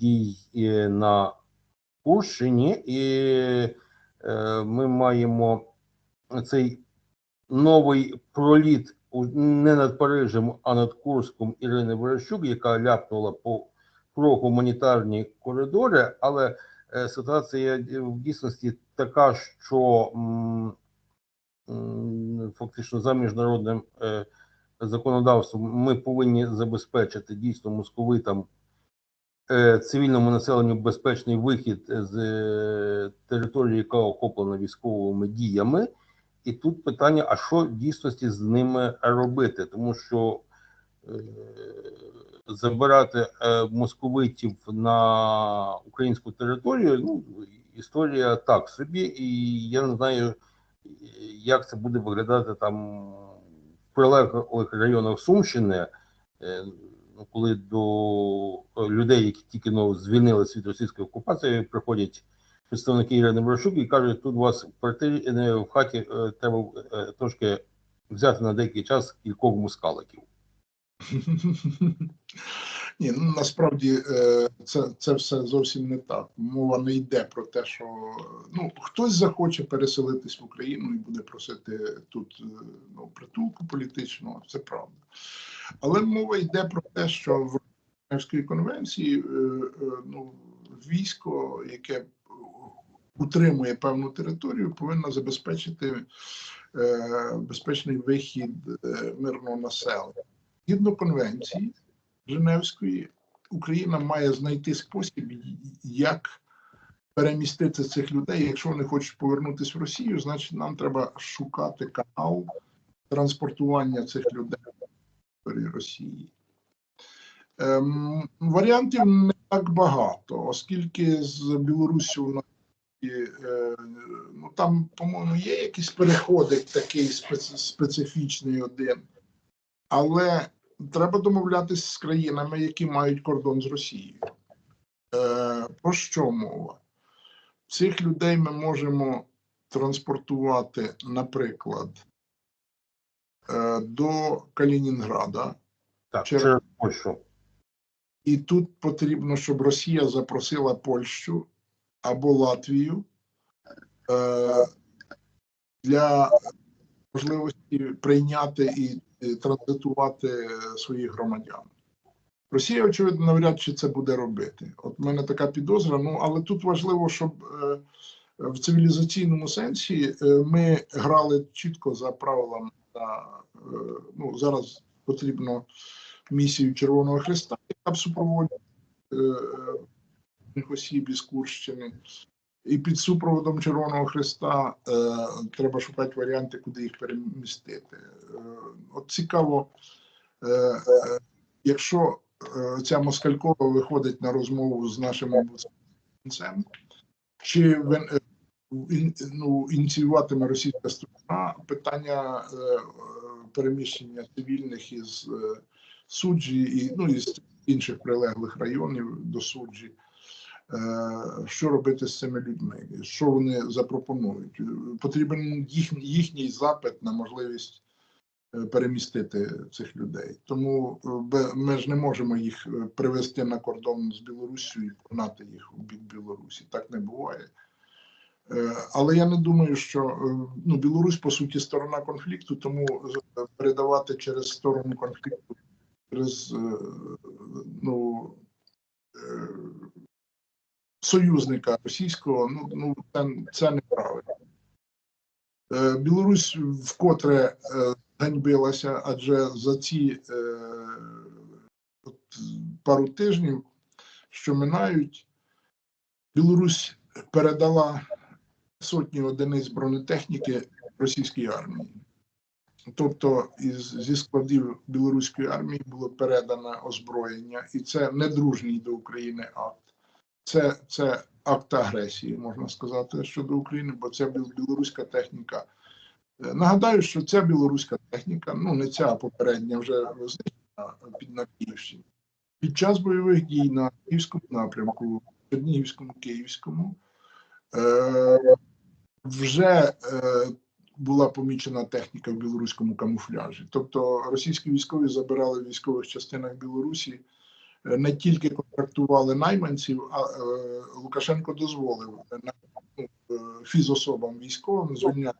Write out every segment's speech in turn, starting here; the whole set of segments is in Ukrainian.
дій на Курщині, і е, ми маємо цей новий проліт не над Парижем, а над Курском Ірини Верещук, яка ляпнула по про гуманітарні коридори, але е, ситуація в дійсності така, що фактично за міжнародним е, законодавством ми повинні забезпечити дійсно московитам цивільному населенню безпечний вихід з е, території, яка охоплена військовими діями. І тут питання: а що в дійсності з ними робити? Тому що е, забирати е, московитів на українську територію, ну історія так собі, і я не знаю, як це буде виглядати там в прилеглих районах Сумщини. Коли до е, людей, які тільки ну, звільнилися від російської окупації, приходять представники Ірини Ворошук і кажуть, тут у вас в квартирі е, в хаті е, треба трошки взяти на деякий час кількох мускаликів. Ні, ну насправді це, це все зовсім не так. Мова не йде про те, що ну хтось захоче переселитись в Україну і буде просити тут ну, притулку політичного, це правда. Але мова йде про те, що в Женевській конвенції е, е, ну, військо, яке утримує певну територію, повинно забезпечити е, безпечний вихід мирного населення. Згідно конвенції Женевської, Україна має знайти спосіб, як перемістити цих людей. Якщо вони хочуть повернутися в Росію, значить нам треба шукати канал транспортування цих людей Росії. Ем, варіантів не так багато, оскільки з Білоруссю у нас е, ну там, по-моєму, є якийсь переходик такий специ- специфічний один, але треба домовлятися з країнами, які мають кордон з Росією. Е, про що мова? Цих людей ми можемо транспортувати, наприклад, до Калінінграда. Так, Через- через Польщу. І тут потрібно, щоб Росія запросила Польщу або Латвію е, для можливості прийняти і е, транзитувати своїх громадян. Росія, очевидно, навряд чи це буде робити. От в мене така підозра. Ну але тут важливо, щоб е, в цивілізаційному сенсі е, ми грали чітко за правилами. Е, ну зараз потрібно місію Червоного Христа, яка б супроводжує е, е, осіб із Курщини. І під супроводом Червоного Христа е, треба шукати варіанти, куди їх перемістити. Е, от цікаво, е, е, якщо е, ця москалькова виходить на розмову з нашим омбудсменом, чи е, ну, ініціюватиме російська сторона питання е, переміщення цивільних із е, суджі і ну із інших прилеглих районів до суджі. Е, Що робити з цими людьми? Що вони запропонують? Потрібен їх, їхній запит на можливість перемістити цих людей. Тому ми ж не можемо їх привести на кордон з Білоруссю і погнати їх у бік Білорусі. Так не буває. Е, Але я не думаю, що е, ну, Білорусь по суті сторона конфлікту, тому е, передавати через сторону конфлікту через ну, союзника російського, ну, ну це, це неправильно. Білорусь вкотре ганьбилася, адже за ці от, пару тижнів, що минають, Білорусь передала сотні одиниць бронетехніки російській армії. Тобто із, зі складів білоруської армії було передано озброєння, і це не дружній до України акт. Це, це акт агресії, можна сказати, щодо України, бо це біл- білоруська техніка. Е, Нагадаю, що ця білоруська техніка, ну не ця попередня, вже знищена під на Київщині. Під час бойових дій на Київському напрямку, Чернігівському, Київському, е, вже е, була помічена техніка в білоруському камуфляжі. Тобто російські військові забирали в військових частинах Білорусі е, не тільки контрактували найманців, а е, Лукашенко дозволив ну, е, фізособам військовим звільняти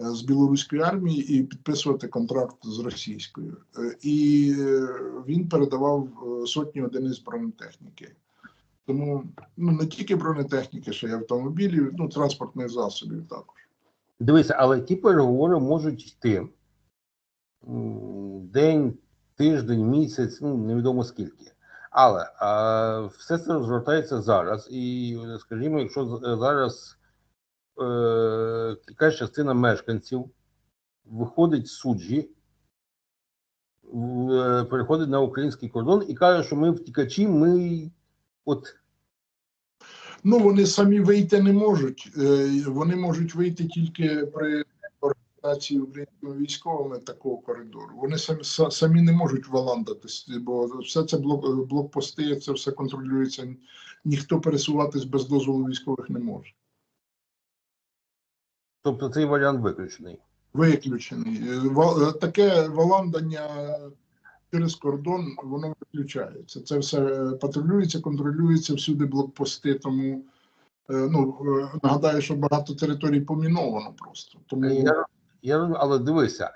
е, з білоруської армії і підписувати контракт з російською. Е, І е, він передавав е, сотні одиниць бронетехніки. Тому ну не тільки бронетехніки, ще й автомобілів, ну транспортних засобів також. Дивися, але ті переговори можуть йти день, тиждень, місяць, ну невідомо скільки. Але а, все це розгортається зараз. І, скажімо, якщо зараз е, якась частина мешканців виходить з суджі, е, переходить на український кордон і каже, що ми втікачі, ми от Ну вони самі вийти не можуть. Е, Вони можуть вийти тільки при організації українськими військовими такого коридору. Вони самі самі не можуть валандатись, бо все це блок, блокпости, це все контролюється. Ніхто пересуватись без дозволу військових не може. тобто цей варіант виключений. Виключений. Е, е, Таке валандання через кордон воно виключається. Це все е, патрулюється, контролюється всюди блокпости. Тому е, ну е, нагадаю, що багато територій поміновано просто. Тому Я, я але дивися,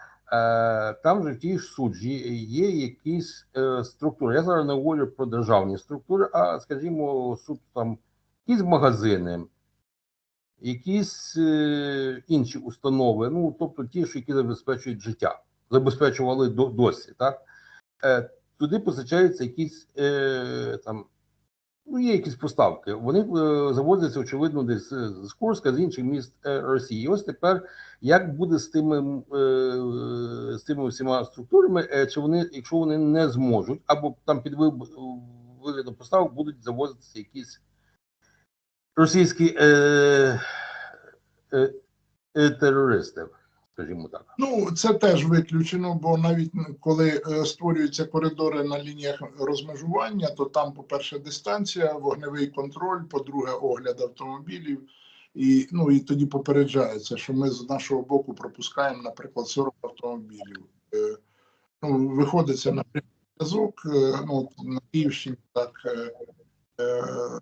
там же в тій ж суджі є якісь структури. Я зараз не говорю про державні структури, а скажімо, суд там якісь магазини, якісь інші установи, ну тобто ті, що які забезпечують життя, забезпечували до, досі, так? Е, туди постачаються якісь е, там. Ну, є якісь поставки. Вони е, завозяться, очевидно, десь з Курська, з інших міст Росії. І ось тепер як буде з тими, з тими всіма структурами, чи вони, якщо вони не зможуть, або там під виглядом поставок будуть завозитися якісь російські е, е, е, терористи, скажімо так. Ну, це теж виключено, бо навіть коли е, створюються коридори на лініях розмежування, то там, по-перше, дистанція, вогневий контроль, по-друге, огляд автомобілів. І, ну, і тоді попереджається, що ми з нашого боку пропускаємо, наприклад, 40 автомобілів. Е, ну, виходиться на зв'язок. Е, ну, на Київщині так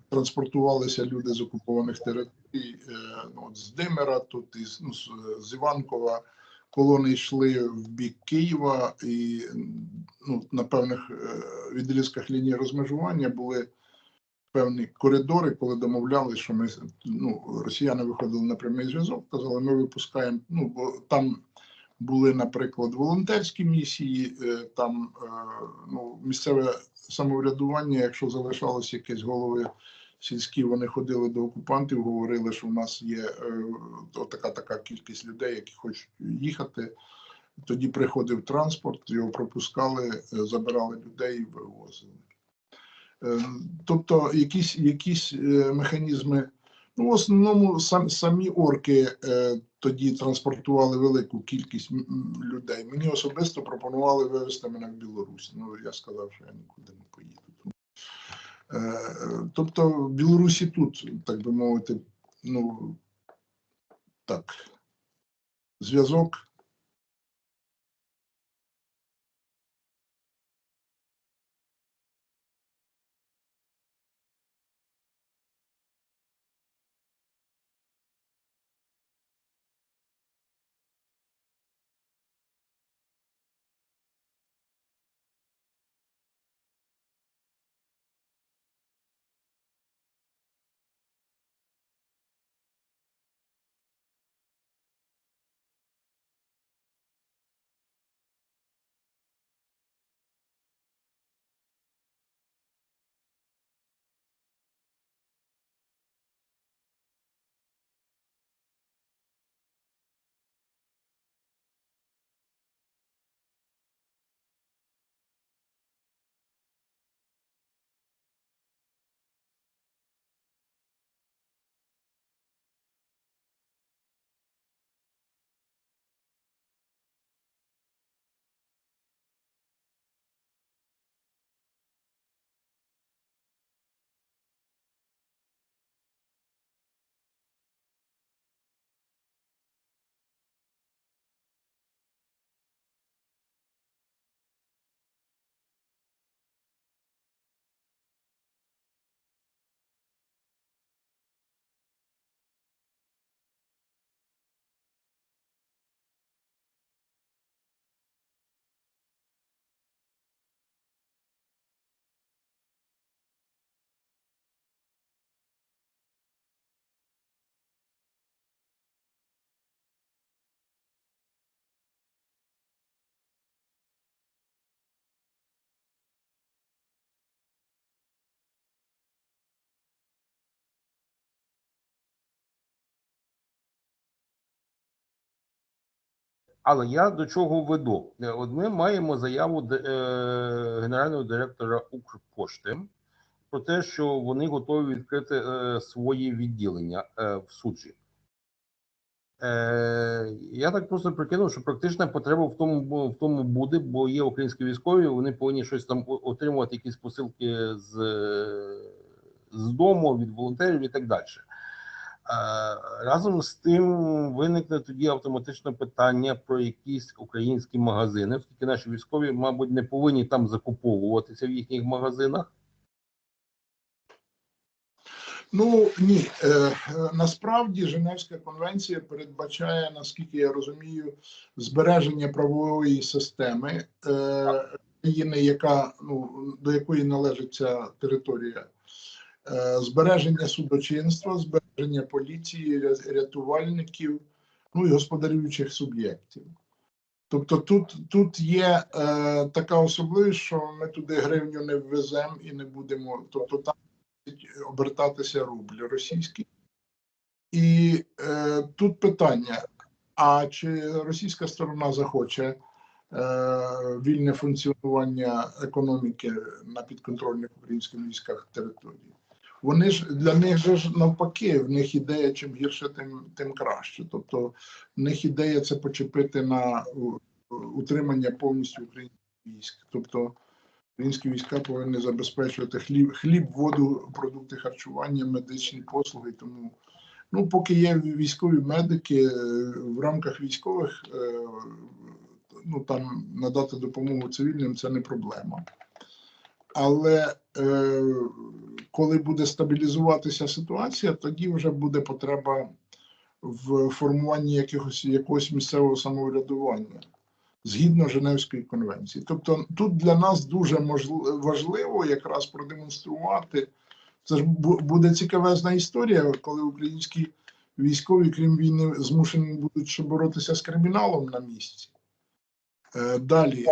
транспортувалися люди з окупованих територій, е, ну, от з Димира, тут із ну, з Іванкова колони йшли в бік Києва, і ну, на певних е, відрізках лінії розмежування були певні коридори, коли домовляли, що ми ну, росіяни виходили на прямий зв'язок, казали, ми випускаємо. Ну бо там були, наприклад, волонтерські місії, е, там е, ну, місцеве самоврядування, якщо залишалось якесь голови сільські, вони ходили до окупантів, говорили, що в нас є е, така така кількість людей, які хочуть їхати. Тоді приходив транспорт, його пропускали, забирали людей і вивозили. Тобто якісь, якісь механізми. Ну, в основному сам, самі орки тоді транспортували велику кількість людей. Мені особисто пропонували вивезти мене в Білорусь. Ну, я сказав, що я нікуди не поїду. Е, тобто в Білорусі тут, так би мовити, ну так, зв'язок Але я до чого веду? Е, От ми маємо заяву е, генерального директора Укрпошти про те, що вони готові відкрити е, свої відділення в суджі. Я так просто прикинув, що практична потреба в тому, в тому буде, бо є українські військові, вони повинні щось там отримувати, якісь посилки з, з дому, від волонтерів і так далі. Разом з тим виникне тоді автоматично питання про якісь українські магазини, оскільки наші військові, мабуть, не повинні там закуповуватися в їхніх магазинах. Ну ні, е, насправді Женевська конвенція передбачає, наскільки я розумію, збереження правової системи е, країни, яка ну до якої належить ця територія, збереження судочинства, збереження поліції, рятувальників, ну і господарюючих суб'єктів. Тобто тут, тут є е, така особливість, що ми туди гривню не ввеземо і не будемо. Тобто там обертатися рубль російський. І е, тут питання: а чи російська сторона захоче е, вільне функціонування економіки на підконтрольних українським військах території? Вони ж для них же ж навпаки, в них ідея чим гірше, тим, тим краще. Тобто в них ідея це почепити на утримання повністю українських військ. Тобто Українські війська повинні забезпечувати хліб, хліб, воду, продукти харчування, медичні послуги. Тому, ну, поки є військові медики е, в рамках військових, е, ну там надати допомогу цивільним це не проблема. Але е, коли буде стабілізуватися ситуація, тоді вже буде потреба в формуванні якихось якогось місцевого самоврядування згідно Женевської конвенції. Тобто тут для нас дуже важливо якраз продемонструвати. Це ж буде цікавезна історія, коли українські військові, крім війни, змушені будуть боротися з криміналом на місці. Е, Далі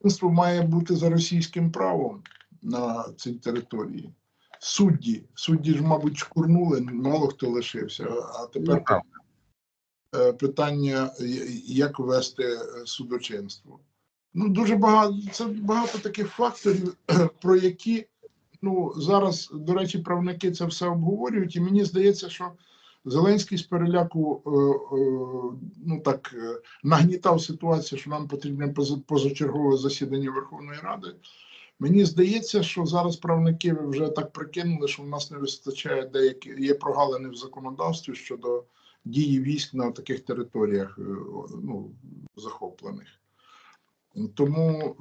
судочинство має бути за російським правом на цій території. Судді, судді ж, мабуть, шкурнули, мало хто лишився. А тепер е, питання, як вести е, судочинство. Ну, дуже багато це багато таких факторів, про які ну зараз, до речі, правники це все обговорюють, і мені здається, що Зеленський з переляку е, е, ну так е, нагнітав ситуацію, що нам потрібне позачергове засідання Верховної Ради. Мені здається, що зараз правники вже так прикинули, що в нас не вистачає деякі є прогалини в законодавстві щодо дії військ на таких територіях ну, захоплених. Тому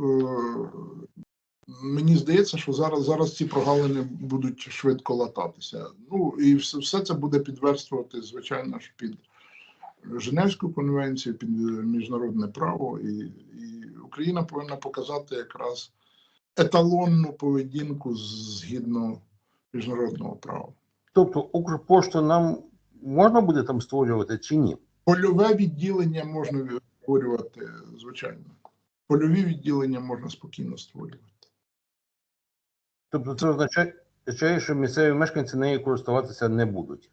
мені здається, що зараз, зараз ці прогалини будуть швидко лататися. Ну і все, все це буде підверстувати, звичайно ж, під Женевську конвенцію, під міжнародне право, і, і Україна повинна показати якраз еталонну поведінку згідно міжнародного права. Тобто Укрпошту нам можна буде там створювати чи ні? Польове відділення можна створювати, звичайно. Польові відділення можна спокійно створювати. Тобто це означає, що місцеві мешканці нею користуватися не будуть.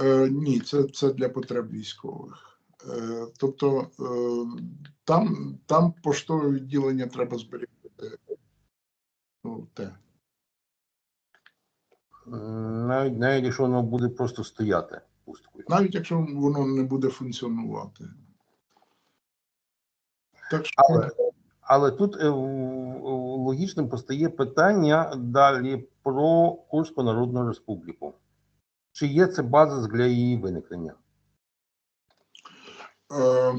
Е, ні, це, це для потреб військових. Е, тобто е, там, там поштове відділення треба зберігати. Ну, те. Навіть, навіть якщо воно буде просто стояти пусткою. Навіть якщо воно не буде функціонувати. Так що Але, але тут е, логічним постає питання далі про Курську Народну Республіку. Чи є це базис для її виникнення? Е,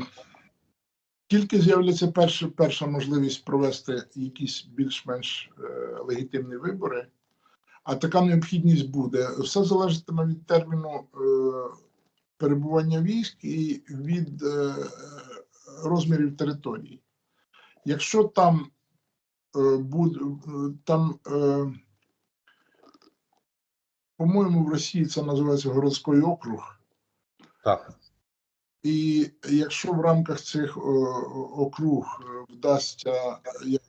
Тільки з'являться перша, перша можливість провести якісь більш-менш е, легітимні вибори, а така необхідність буде. Все залежатиме від терміну перебування військ і від розмірів території. Якщо там е, буде там, е, по-моєму, в Росії це називається городський округ. Так. І якщо в рамках цих о, округ е, вдасться е,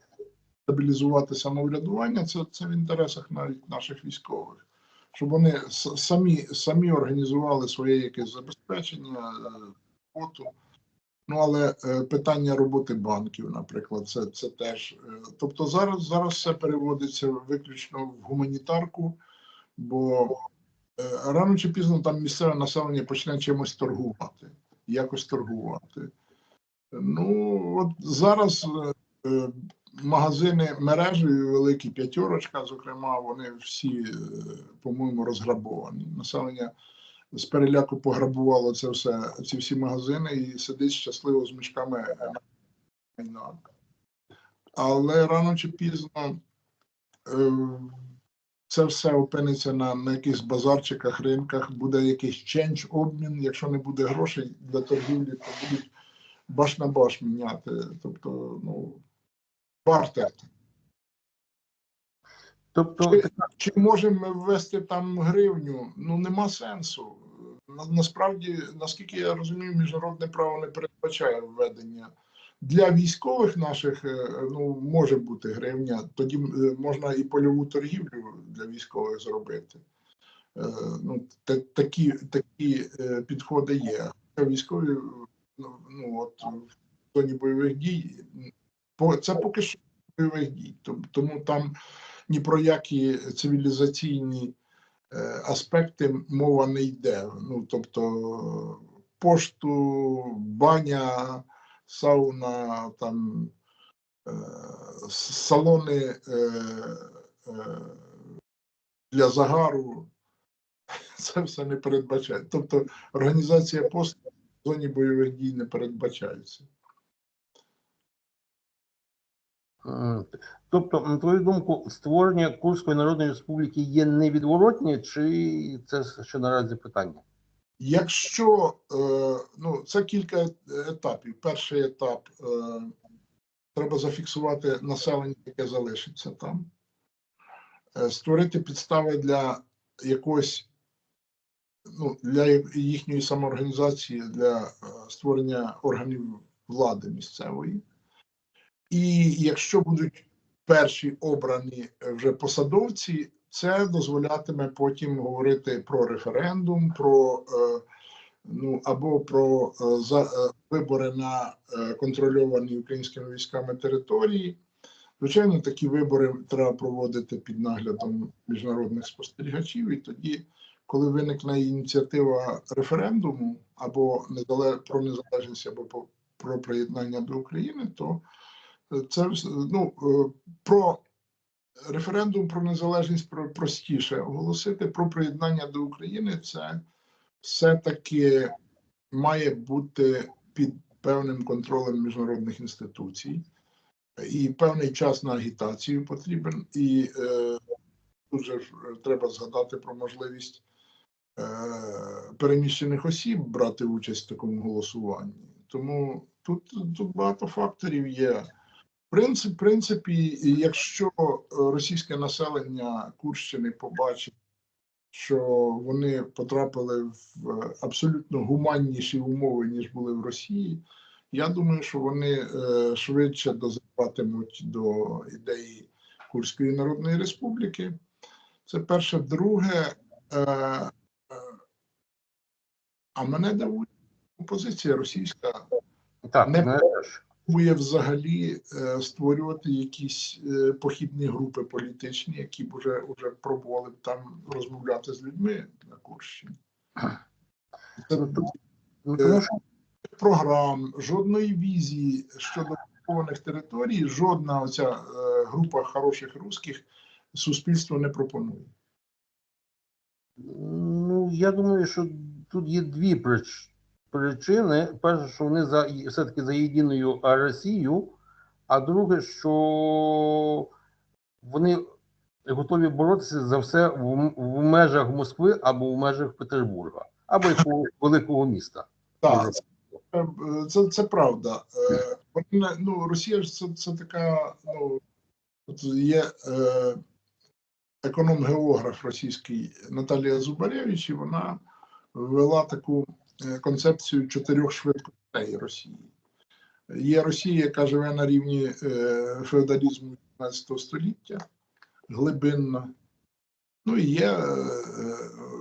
стабілізувати самоврядування, це, це в інтересах навіть наших військових, щоб вони самі, самі організували своє якесь забезпечення, е, роботу. Ну, але е, питання роботи банків, наприклад, це, це теж. е, Тобто зараз, зараз все переводиться виключно в гуманітарку, бо е, рано чи пізно там місцеве населення почне чимось торгувати, якось торгувати. Ну, от зараз магазини мережі великі п'ятерочка, зокрема, вони всі, по-моєму, розграбовані. Населення з переляку пограбувало це все, ці всі магазини і сидить щасливо з мішками е, майна. Але рано чи пізно е, це все опиниться на, на якихось базарчиках, ринках, буде якийсь ченч, обмін. Якщо не буде грошей для торгівлі, то будуть баш на баш міняти. Тобто, ну, бартер. Тобто, Чи, чи можемо ми ввести там гривню? Ну нема сенсу. Насправді, наскільки я розумію, міжнародне право не передбачає введення. Для військових наших е, ну може бути гривня, тоді е, можна і польову торгівлю для військових зробити. Е, Ну, та- такі, такі підходи є. Військові ну, ну от в зоні бойових дій це поки що бойових дій. Тому там ні про які цивілізаційні е, аспекти мова не йде. Ну, тобто пошту, баня, сауна, там е, салони е, для загару. Це все не передбачає. Тобто організація посту в зоні бойових дій не передбачається. Тобто, на твою думку, створення Курської Народної Республіки є невідворотні, чи це ще наразі питання? Якщо е, ну це кілька етапів. Перший етап е, треба зафіксувати населення, яке залишиться там, е, створити підстави для якогось ну, для їхньої самоорганізації, для створення органів влади місцевої. І якщо будуть перші обрані е, вже посадовці, це дозволятиме потім говорити про референдум, про е, ну або про е, за вибори на контрольовані українськими військами території. Звичайно, такі вибори треба проводити під наглядом міжнародних спостерігачів, і тоді, коли виникне ініціатива референдуму або про незалежність, або про приєднання до України, то це ну е, про референдум про незалежність про простіше оголосити про приєднання до України. Це все-таки має бути під певним контролем міжнародних інституцій, і певний час на агітацію потрібен. І е, дуже ж треба згадати про можливість е, переміщених осіб брати участь в такому голосуванні. Тому тут, тут багато факторів є. Принцип, принципі, якщо е, російське населення Курщини побачить, що вони потрапили в е, абсолютно гуманніші умови, ніж були в Росії, я думаю, що вони е, швидше дозиватимуть до ідеї Курської Народної Республіки. Це перше. Друге, а мене дивує позиція російська Так, Не- мене взагалі е, створювати якісь е, похідні групи політичні, які б уже, уже пробували там розмовляти з людьми на Курщині. Це Ну, програм, жодної візії щодо окупованих територій, жодна оця е, група хороших русських суспільство не пропонує. Ну, я думаю, що тут є дві прич- причини. Перше, що вони за все-таки за єдиною Росією, а друге, що вони готові боротися за все в, в межах Москви або в межах Петербурга, або якогось великого міста. Так, це, це, правда. Е, ну, Росія ж це, це така, ну, є е, економ-географ російський Наталія Зубаревич, і вона ввела таку концепцію чотирьох швидкостей Росії. Є Росія, яка живе на рівні е, феодалізму 19 століття, глибинна. Ну і є е, е,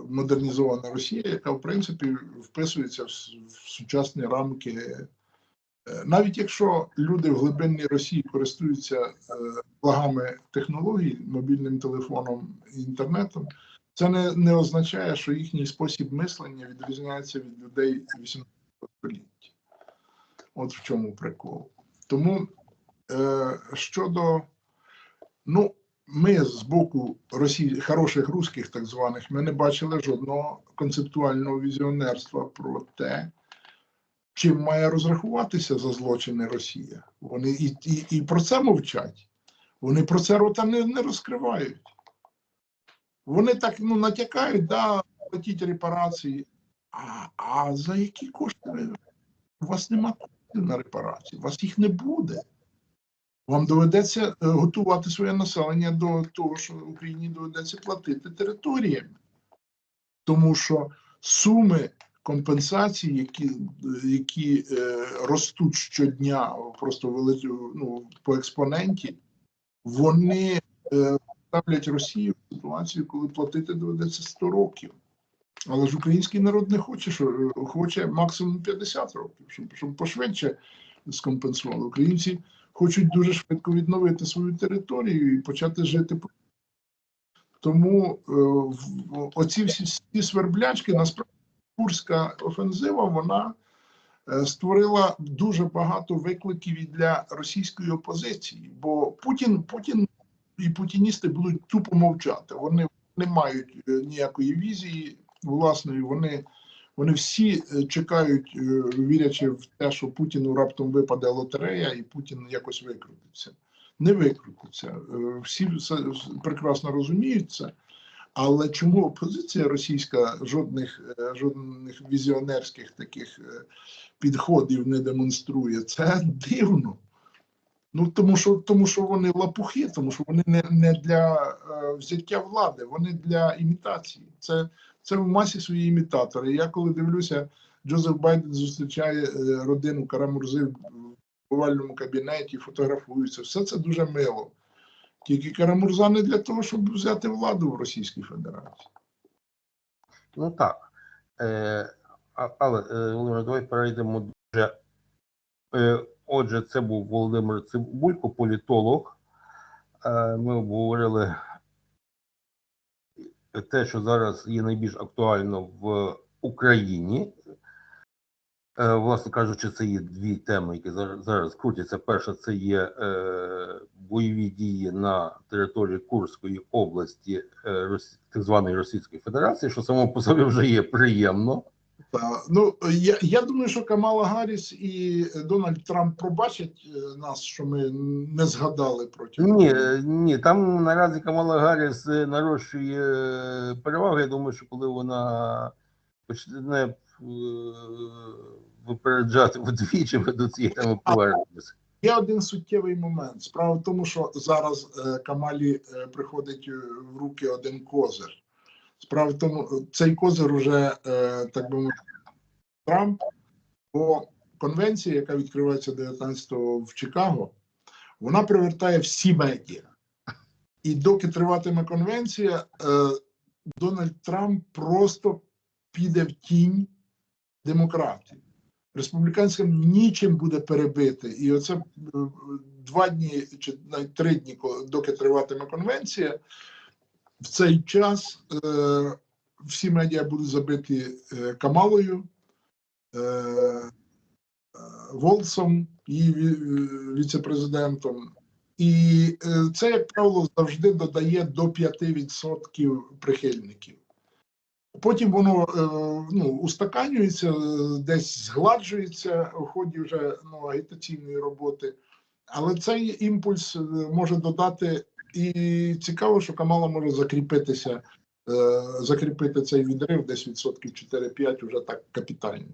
модернізована Росія, яка в принципі вписується в, сучасні рамки Е, Навіть якщо люди в глибинній Росії користуються е, благами технологій, мобільним телефоном і інтернетом, це не, не означає, що їхній спосіб мислення відрізняється від людей 18 століття. От в чому прикол. Тому е, щодо, ну, ми з боку Росії, хороших русських, так званих, ми не бачили жодного концептуального візіонерства про те, чим має розрахуватися за злочини Росія. Вони і, і, і про це мовчать. Вони про це рота не, не розкривають. Вони так ну, натякають, да, платіть репарації. А, а за які кошти? У вас нема коштів на репарації, у вас їх не буде. Вам доведеться е, готувати своє населення до того, що Україні доведеться платити територіями. Тому що суми компенсацій, які, які е, ростуть щодня, просто великі, ну, по експоненті, вони е, ставлять Росію в ситуацію, коли платити доведеться 100 років. Але ж український народ не хоче, що хоче максимум 50 років, щоб, щоб пошвидше скомпенсували. Українці хочуть дуже швидко відновити свою територію і почати жити. Тому е, оці всі, всі сверблячки, насправді Курська офензива, вона е, створила дуже багато викликів і для російської опозиції, бо Путін, Путін і путіністи будуть тупо мовчати. Вони не мають е, ніякої візії власної. Вони, вони всі е, чекають, е, вірячи в те, що Путіну раптом випаде лотерея, і Путін якось викрутиться. Не викрутиться. Всі все прекрасно розуміють це. Але чому опозиція російська жодних, жодних візіонерських таких підходів не демонструє? Це дивно. Ну тому що тому, що вони лапухи, тому що вони не, не для е, взяття влади, вони для імітації. Це, це в масі свої імітатори. Я коли дивлюся, Джозеф Байден зустрічає е, родину Карамурзи в овальному кабінеті, фотографуються. Все це дуже мило. Тільки Карамурза не для того, щоб взяти владу в Російській Федерації. Ну так. Е, але, е, Володимир, давай перейдемо дуже. Е, отже, це був Володимир Цибулько, політолог. Е, ми обговорили те, що зараз є найбільш актуально в Україні. Е, власне кажучи, це є дві теми, які зараз, зараз крутяться. Перша це є е, бойові дії на території Курської області так званої Російської Федерації, що само по собі вже є приємно. Та, ну, я, я думаю, що Камала Гарріс і Дональд Трамп пробачать е, нас, що ми не згадали про. Ні, ні, там наразі Камала Гарріс е, нарощує перевагу. Я думаю, що коли вона почне е, випереджати вдвічі, до цієї теми повернемося. Є один суттєвий момент. Справа в тому, що зараз Камалі приходить в руки один козир. Справа в тому, цей козир уже, е, так би мовити, Трамп, бо конвенція, яка відкривається 19-го в Чикаго, вона привертає всі медіа. І доки триватиме конвенція, е, Дональд Трамп просто піде в тінь демократії. Республіканцям нічим буде перебити. І оце е, два дні чи навіть три дні, коли- доки триватиме конвенція, в цей час е, всі медіа будуть забиті е, Камалою, е, е, Волсом, її ві- віце-президентом. І е, це, як правило, завжди додає до 5% прихильників. Потім воно е, ну, устаканюється, е, десь згладжується у ході вже ну, агітаційної роботи. Але цей імпульс е, може додати, і цікаво, що Камала може закріпитися, е, закріпити цей відрив десь відсотків 4-5 уже так капітально.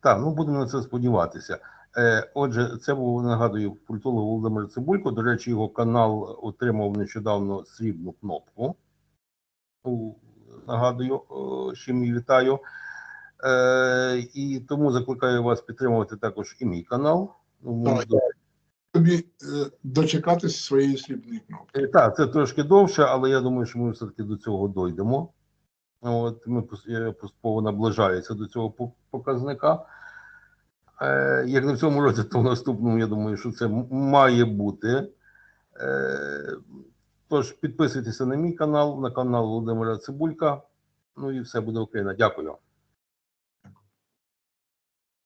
Так, ну будемо на це сподіватися. Е, отже, це був нагадую культолог Володимир Цибулько. До речі, його канал отримав нещодавно срібну кнопку. Нагадую, чим і вітаю. Е, і тому закликаю вас підтримувати також і мій канал. Ну, Тобі е, дочекатися своєї срібної кнопки. Е, Так, це трошки довше, але я думаю, що ми все-таки до цього дойдемо. От ми поступово наближаюся до цього показника. Е, Як не в цьому році, то в наступному, я думаю, що це має бути. Тож підписуйтеся на мій канал, на канал Володимира Цибулька. Ну і все буде Україна. Дякую.